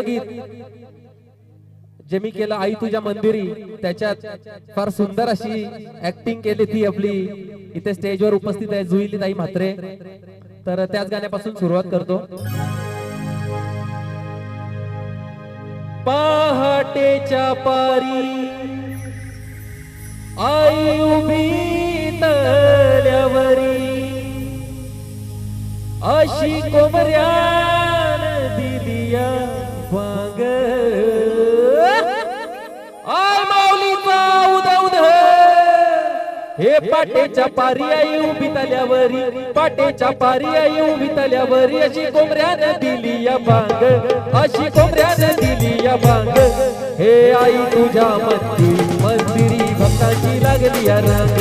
गीत. जे मी केलं आई तुझ्या मंदिरी त्याच्यात फार सुंदर अशी ऍक्टिंग केली ती आपली. इथे स्टेजवर उपस्थित आहे जुईली ताई म्हात्रे. तर त्याच गाण्यापासून सुरुवात करतो. पहाटेच्या पारी आई उभी तल्यावरी अशी कोमऱ्या पाटेच्या पारी आई उभी तल्यावरी पाटेच्या पारी आई उभी तल्यावरी अशी कोमऱ्यानं दिली या बांग अशी कोमऱ्यानं दिली या बांग हे आई तुझ्या मंदिर मंदिरी भक्ताची लागली या रांग.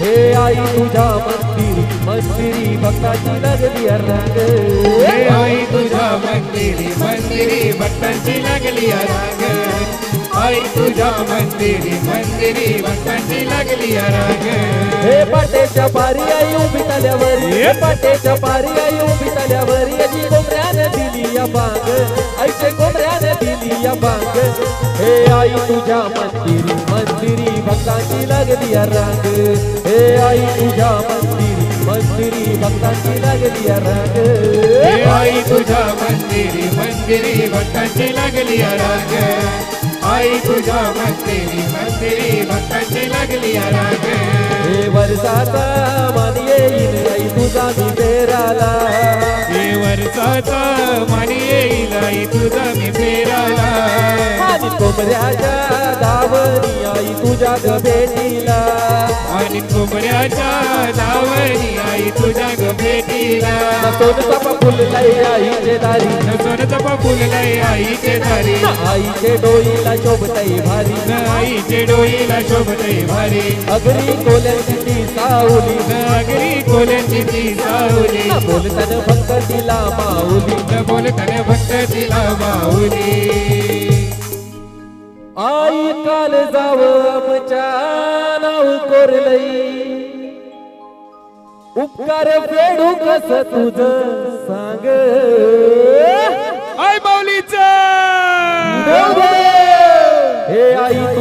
हे आई तुझ्या मंदिर मंदिरी भक्ताची लागली या रांग. हे आई तुझ्या मंदिरी मंदिरी भक्ताची लागली या राग. आई तुझ्या मंदिरी मंदिरी भक्तांची लागली या राग हे पाटेच्या पारी आई उभी तल्यावरी हे पाटेच्या पारी आई उभी तल्यावरी अशी कोंबड्याने दिली या बांग. ऐसे कोंबड्याने दिली या बांग. हे आई तुझ्या मंदिरी मंदिरी भक्तांची लागली या रांग हे आई तुझ्या मंदिरी मंदिरी भक्तांची लागली रांग हे आई तुझ्या मंदिरी मंदिरी भक्तांची लागली या राग आई तुझ्या मंदिरी मंदिरी भक्तांची लागली या राग हे वर्षाचा मान येईल आई तुझा मी पेराला हे वर्षाचा मान येईल आई तुझा मी फेराला. आणि कोंबड्याच्या दावणी आई तुझ्या ग भेटीला आणि कोंबड्याच्या नावनी आई तुझ्या ग भेटीला फुललाई सोनचा फुललाय आईचे दारी आईचे डोईला शोभताई भारी. आईचे डोईला शोभते भारी. अगरी कोल्यांची ती सावली. नागरी कोल्यांची ती सावली. बोलताना भक्त तिला माऊली. न बोलताना भक्त तिला माऊली. आई काल जाव आमच्या नाव कोरलई उपकार फेडू कस तुझ सांग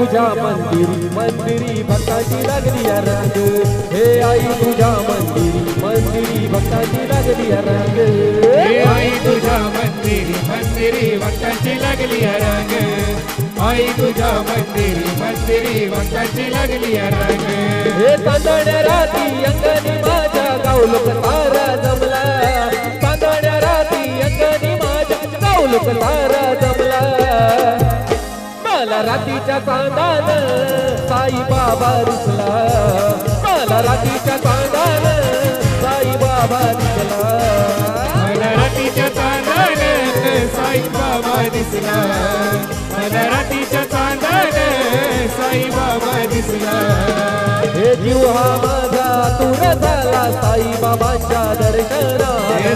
तुझ्या मंदिरी मंदिरी भक्ताची लागली रांग हे आई तुझ्या मंदिरी मंदिरी भक्ताची लागली रांग हे आई तुझ्या मंदिरी मंदिरी भक्तांची लागली रांग आई तुझ्या मंदिरी मंदिरी भक्तांची लागली रांग हे तांदण्या राती अंगणी रातीच्या चांदान साई बाबा दिसला. मला रातीच्या चांदान साई बाबा दिसला. मला रातीच्या चांदान साई बाबा दिसला. मला रातीच्या चांदान साई बाबा दिसला. हे जीव हा माझा तुर झाला साई बाबांच्या हे दर्शना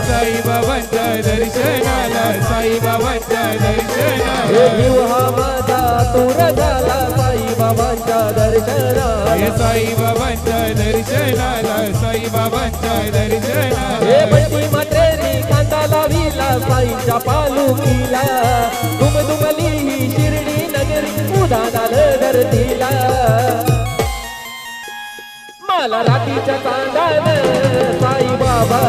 साई बाबांच्या दर्शनाला साई बाबांच्या हे दर्शनाला जीव हा हे दर्शनाला साई दर्शनाला बंटी मात्रेरी कांदा लाविला साईच्या पालुकीला ही शिर्डी नगरी उदानाल धरतीला. मला रातीच्या चांदान साईबाबा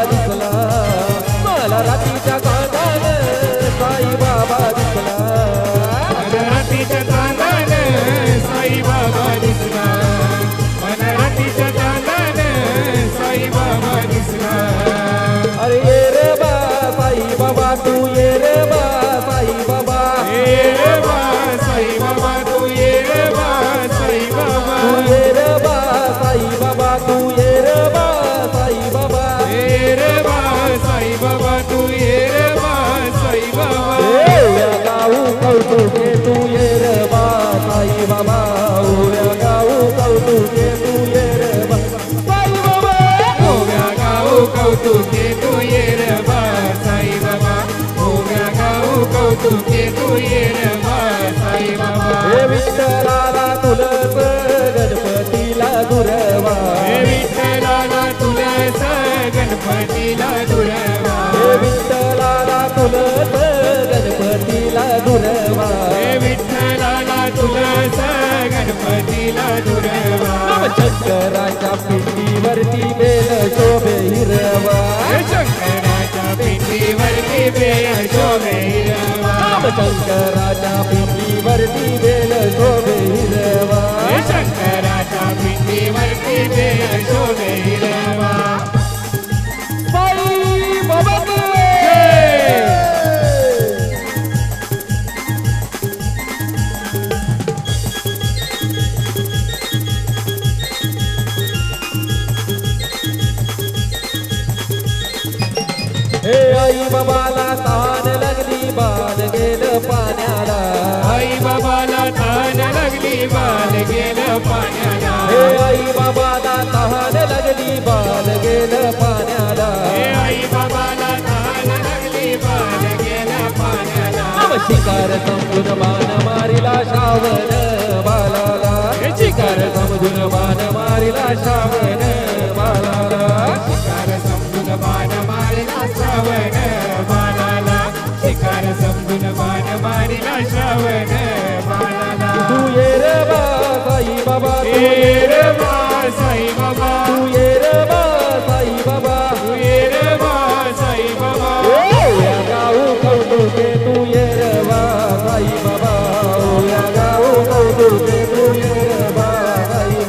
गाऊ कौतुके तू ये रे बा साई बाबा हे विठ्ठलाला तुलस गणपतीला दुरवा हे विठ्ठलाला तुलस गणपतीला दुरवा हे विठ्ठलाला तुलस गणपतीला हे विठ्ठलाला शंकराच्या शंकराच्या पिंडीवरती बेल शोभे हिरवा. शंकराच्या पिंडीवरती बेल शोभे हिरवा. हे आई बाबाला तान आई बाबाला तान लागली बाल गेलं पाण्याला. हे आई बाबाला तहान लागली बाण गेलं पाण्याला. हे आई बाबाला तान लागली बाल गेलं पाण्याला. शिकार समजून બાબા એ રે માં સાંઈ બાબા. તું એ